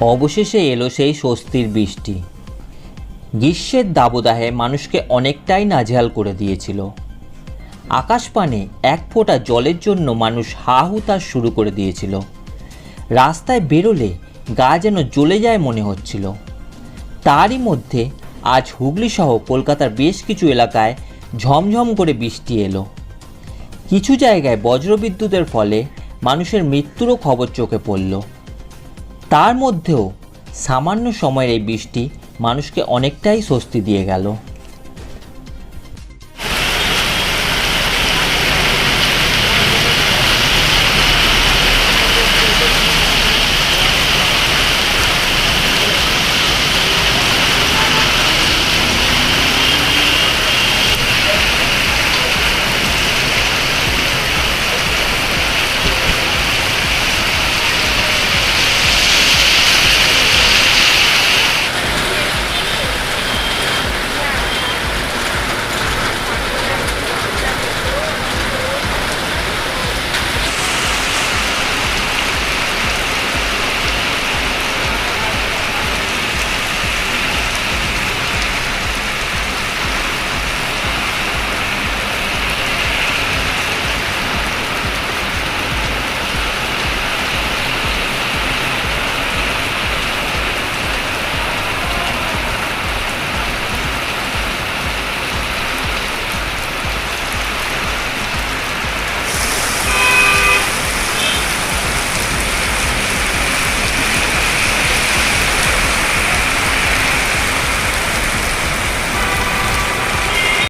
অবশেষে এলো সেই স্বস্তির বৃষ্টি। গ্রীষ্মের দাবদাহে মানুষকে অনেকটাই নাজেহাল করে দিয়েছিল। আকাশপানে এক ফোঁটা জলের জন্য মানুষ হা হুতাশ শুরু করে দিয়েছিল। রাস্তায় বেরোলে গা যেন জ্বলে যায় মনে হচ্ছিল। তারই মধ্যে আজ হুগলি সহ কলকাতার বেশ কিছু এলাকায় ঝমঝম করে বৃষ্টি এলো। কিছু জায়গায় বজ্রবিদ্যুতের ফলে মানুষের মৃত্যুরও খবর চোখে পড়ল। তার মধ্যেও সামান্য সময়ের এই বৃষ্টি মানুষকে অনেকটাই স্বস্তি দিয়ে গেল।